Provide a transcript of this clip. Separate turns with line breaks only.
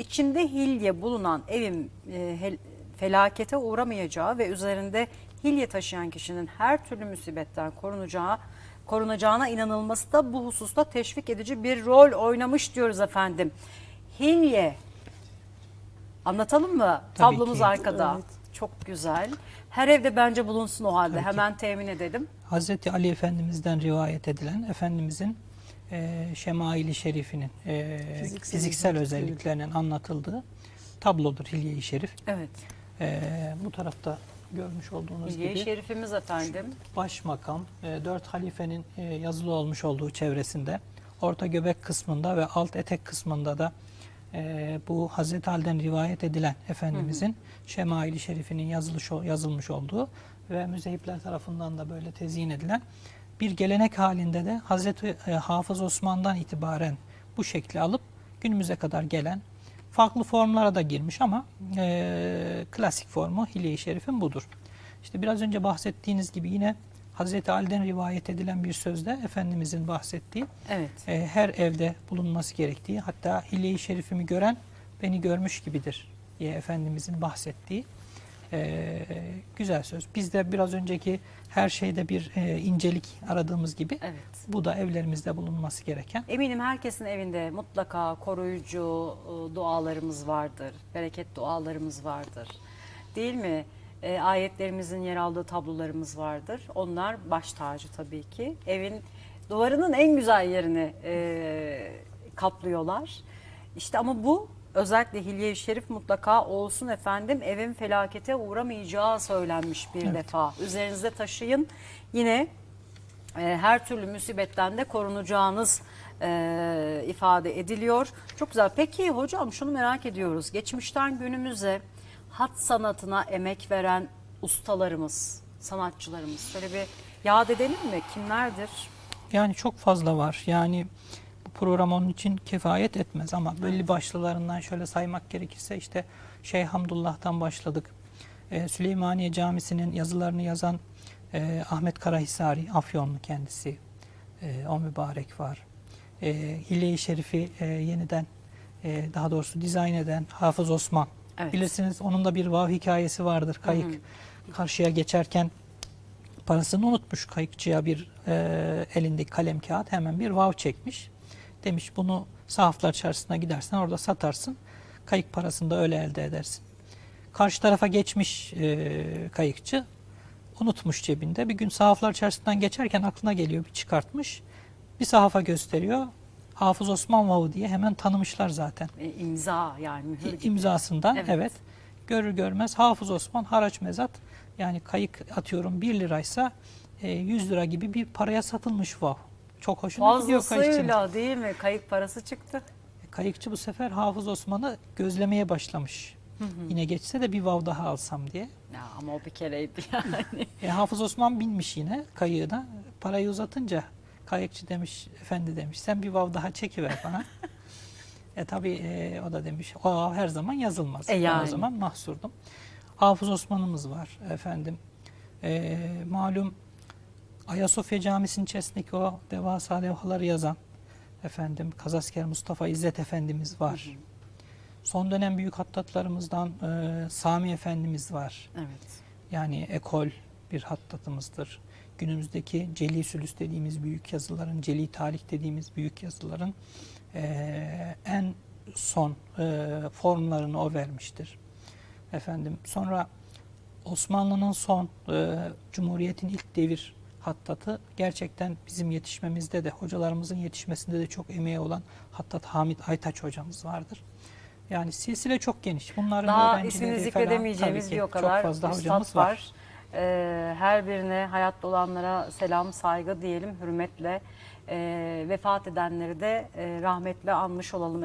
içinde hilye bulunan evin e, felakete uğramayacağı ve üzerinde hilye taşıyan kişinin her türlü musibetten korunacağı korunacağına inanılması da bu hususta teşvik edici bir rol oynamış diyoruz efendim. Hilye anlatalım mı?
Tabii
Tablomuz
ki.
arkada.
Evet.
Çok güzel. Her evde bence bulunsun o halde.
Tabii ki.
Hemen temin edelim.
Hazreti Ali Efendimiz'den rivayet edilen Efendimizin e, Şemaili Şerifinin e,
Fiziksel
fiziksel,
özellikleri.
özelliklerinin anlatıldığı tablodur Hilye-i Şerif.
Evet.
E, bu tarafta görmüş olduğunuz
Hilye-i
gibi
Şerifimiz efendim.
başmakam, e, dört halifenin e, yazılı olmuş olduğu çevresinde, orta göbek kısmında ve alt etek kısmında da e, bu Hazreti Ali'den rivayet edilen Efendimizin Şemaili Şerifinin yazılmış, yazılmış olduğu ve müzeyipler tarafından da böyle tezyin edilen bir gelenek halinde de Hazreti e, Hafız Osman'dan itibaren bu şekli alıp günümüze kadar gelen farklı formlara da girmiş ama e, klasik formu Hilye-i Şerif'in budur. İşte biraz önce bahsettiğiniz gibi yine Hazreti Ali'den rivayet edilen bir sözde Efendimizin bahsettiği
Evet.
e, her evde bulunması gerektiği hatta Hilye-i Şerif'imi gören beni görmüş gibidir diye Efendimizin bahsettiği e, güzel söz. Biz de biraz önceki her şeyde bir e, incelik aradığımız gibi
Evet.
bu da evlerimizde bulunması gereken
Eminim herkesin evinde mutlaka koruyucu e, dualarımız vardır. Bereket dualarımız vardır. Değil mi? E, ayetlerimizin yer aldığı tablolarımız vardır. Onlar baş tacı tabii ki. Evin duvarının en güzel yerini e, kaplıyorlar. İşte ama bu özellikle Hilye-i Şerif mutlaka olsun efendim. Evin felakete uğramayacağı söylenmiş bir
Evet.
defa. Üzerinizde taşıyın. Yine e, her türlü musibetten de korunacağınız e, ifade ediliyor. Çok güzel. Peki hocam şunu merak ediyoruz. Geçmişten günümüze hat sanatına emek veren ustalarımız, sanatçılarımız şöyle bir yad edelim mi? Kimlerdir?
Yani çok fazla var. Yani bu program onun için kifayet etmez ama belli başlılarından şöyle saymak gerekirse işte Şeyh Hamdullah'tan başladık. Ee, Süleymaniye Camisi'nin yazılarını yazan e, Ahmet Karahisari, Afyonlu kendisi. E, o mübarek var. E, Hilye-i Şerif'i e, yeniden e, daha doğrusu dizayn eden Hafız Osman.
Evet.
Bilirsiniz onun da bir vav hikayesi vardır. Kayık karşıya geçerken parasını unutmuş kayıkçıya bir e, elindeki kalem kağıt hemen bir vav çekmiş. Demiş bunu sahaflar çarşısına gidersen orada satarsın. Kayık parasını da öyle elde edersin. Karşı tarafa geçmiş e, kayıkçı unutmuş cebinde. Bir gün sahaflar çarşısından geçerken aklına geliyor bir çıkartmış. Bir sahafa gösteriyor. Hafız Osman Vavu diye hemen tanımışlar zaten.
E, imza yani mühür gibi.
İmzasından
Evet.
evet. Görür görmez Hafız Osman haraç mezat yani kayık atıyorum 1 liraysa e, 100 lira gibi bir paraya satılmış vav. Çok hoşuna gidiyor kayıkçının.
Fazlasıyla değil mi? Kayık parası çıktı.
Kayıkçı bu sefer Hafız Osman'ı gözlemeye başlamış. Yine geçse de bir vav daha alsam diye.
Ya ama o bir kereydi yani.
E, Hafız Osman binmiş yine kayığına. Parayı uzatınca kayıkçı demiş, efendi demiş sen bir vav daha çekiver bana. e tabi o da demiş o vav her zaman yazılmaz.
E,
Ben
yani.
o zaman mahsurdum. Hafız Osman'ımız var efendim. E, malum Ayasofya Camisi'nin içerisindeki o devasa levhaları yazan efendim Kazasker Mustafa İzzet Efendimiz var. Son dönem büyük hattatlarımızdan e, Sami Efendimiz var.
evet.
Yani ekol bir hattatımızdır. Günümüzdeki Celi Sülüs dediğimiz büyük yazıların, Celi Talik dediğimiz büyük yazıların eee, en son eee, formlarını o vermiştir. Efendim sonra Osmanlı'nın son eee, Cumhuriyet'in ilk devir hattatı gerçekten bizim yetişmemizde de hocalarımızın yetişmesinde de çok emeği olan hattat Hamit Aytaç hocamız vardır. Yani silsile çok geniş. Bunların
Daha ismini
falan
zikredemeyeceğimiz
ki
bir o kadar
çok fazla hocamız
var.
var.
Ee, her birine hayatta olanlara selam, saygı diyelim, hürmetle. Ee, vefat edenleri de e, rahmetle anmış olalım.